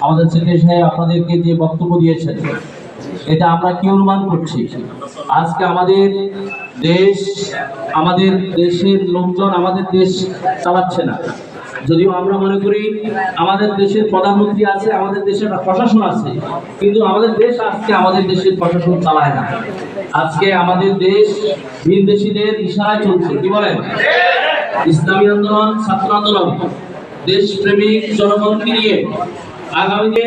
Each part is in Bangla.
আমাদের আপনাদেরকে যে বক্তব্য এটা আমরা কি অনুমান করছি? আজকে আমাদের দেশ, আমাদের দেশের লোকজন আমাদের দেশ চালাচ্ছে না। যদিও আমরা মনে করি আমাদের দেশের প্রধানমন্ত্রী আছে, আমাদের দেশের একটা প্রশাসন আছে, কিন্তু আমাদের দেশ আজকে আমাদের দেশের প্রশাসন চালায় না। আজকে আমাদের দেশ ভিনদেশিদের ইশারায় চলছে, কি বলেন? ইসলামী আন্দোলন, ছাত্র আন্দোলন, দেশপ্রেমিক জনগণকে নিয়ে আগামীতে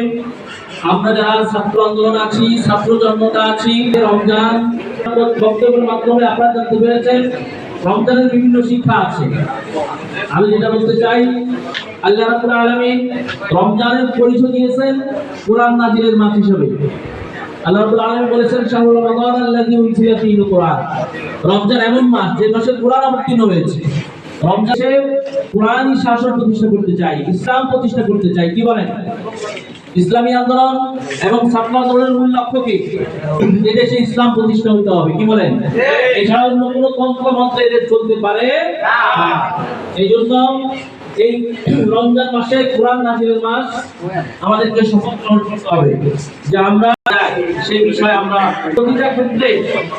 আমরা যারা ছাত্র আন্দোলন আছি, ছাত্র জন্মতা আছি রমজান বক্তব্যের মাধ্যমে আপনারা জানতে পেরেছেন, রমজানের বিভিন্ন শিক্ষা আছে। আমি যেটা বলতে চাই, আল্লাহ রাব্বুল আলামিন রমজানের পরিচয় দিয়েছেন কোরআন নাজিরের মাস হিসেবে। আল্লাহ রাব্বুল আলামিন বলেছেন শাহরুল রমাদান আল্লাযী উনজিলা ফীহিল কোরআন রমজান এমন মাস যে মাসে কোরআন অবতীর্ণ হয়েছে। রমজানে কোরআনই শাসন প্রতিষ্ঠা করতে চাই ইসলাম প্রতিষ্ঠা করতে চাই কি বলেন? ইসলামী আন্দোলন এবং ছাত্র আন্দোলনের মূল লক্ষ্য কি? এদেশে ইসলাম প্রতিষ্ঠা হতে হবে, কি বলেন? এছাড়া অন্য কোনো তন্ত্র মন্ত্র এদের চলতে পারে এই জন্য এই রমজান মাসে কোরআন মাস আমাদেরকে শপথ গ্রহণ করতে হবে যে আমরা সেই বিষয়ে আমরা প্রতিটা ক্ষেত্রে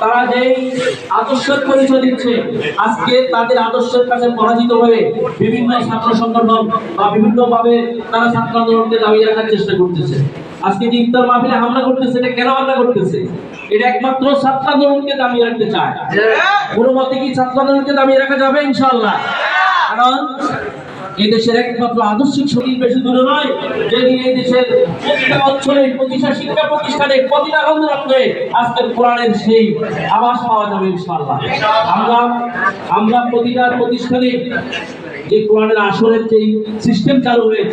তারা যে আদর্শের পরিচয় দিচ্ছে, আজকে তাদের আদর্শের কাছে পরাজিত হয়ে বিভিন্ন ছাত্র সংগঠন বা বিভিন্ন ভাবে তারা ছাত্র আন্দোলনকে দাবি রাখার চেষ্টা করতেছে। আজকে যে ইফতার মাহফিলে হামলা করতেছে, এটা কেন হামলা করতেছে? এটা একমাত্র ছাত্র আন্দোলনকে দাবিয়ে রাখতে চায়। কোনো মতে কি ছাত্র আন্দোলনকে দাবিয়ে রাখা যাবে ইনশাআল্লাহ? কারণ এই দেশের একমাত্র আদর্শিক শরীর বেশি দূরে নয় যেদিন এই দেশের প্রতিটা অঞ্চলে প্রতিটা শিক্ষা প্রতিষ্ঠানে প্রতিটা রন্ধে আজকের কোরআনের সেই আবাস পাওয়া যাবে ইনশাআল্লাহ। আমরা আমরা প্রতিটা প্রতিষ্ঠানে যে কোরআনের আসরের যে সিস্টেম চালু হয়েছে